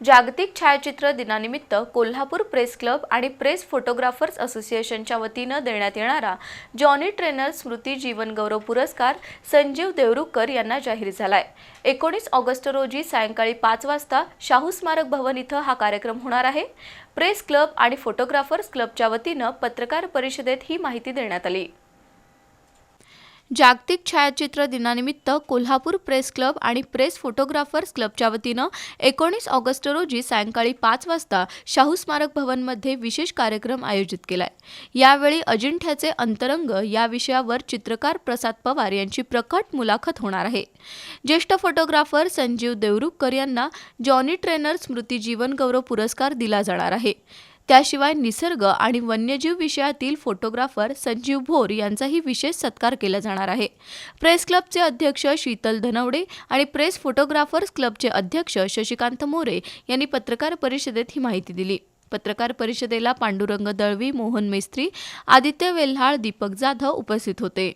जागतिक छायाचित्र दिनानिमित्त कोल्हापूर प्रेस क्लब आणि प्रेस फोटोग्राफर्स असोसिएशनच्या वतीनं देण्यात येणारा जॉनी ट्रेनर स्मृती जीवन गौरव पुरस्कार संजीव देवरुखकर यांना जाहीर झालाय. एकोणीस ऑगस्ट रोजी सायंकाळी पाच वाजता शाहू स्मारक भवन इथं हा कार्यक्रम होणार आहे. प्रेस क्लब आणि फोटोग्राफर्स क्लबच्या वतीनं पत्रकार परिषदेत ही माहिती देण्यात आली. जागतिक छायाचित्र दिनानिमित्त कोल्हापूर प्रेस क्लब आणि प्रेस फोटोग्राफर्स क्लबच्या वतीनं एकोणीस ऑगस्ट रोजी सायंकाळी पाच वाजता शाहू स्मारक भवनमध्ये विशेष कार्यक्रम आयोजित केलाय. यावेळी अजिंठ्याचे अंतरंग या विषयावर चित्रकार प्रसाद पवार यांची प्रकट मुलाखत होणार आहे. ज्येष्ठ फोटोग्राफर संजीव देवरुखकर यांना जॉनी ट्रेनर स्मृती जीवन गौरव पुरस्कार दिला जाणार आहे. त्याशिवाय निसर्ग आणि वन्यजीव विषयातील फोटोग्राफर संजीव भोर यांचाही विशेष सत्कार केला जाणार आहे. प्रेस क्लबचे अध्यक्ष शीतल धनवडे आणि प्रेस फोटोग्राफर्स क्लबचे अध्यक्ष शशिकांत मोरे यांनी पत्रकार परिषदेत ही माहिती दिली. पत्रकार परिषदेला पांडुरंग दळवी मोहन मेस्त्री आदित्य वेल्हाळ दीपक जाधव उपस्थित होते.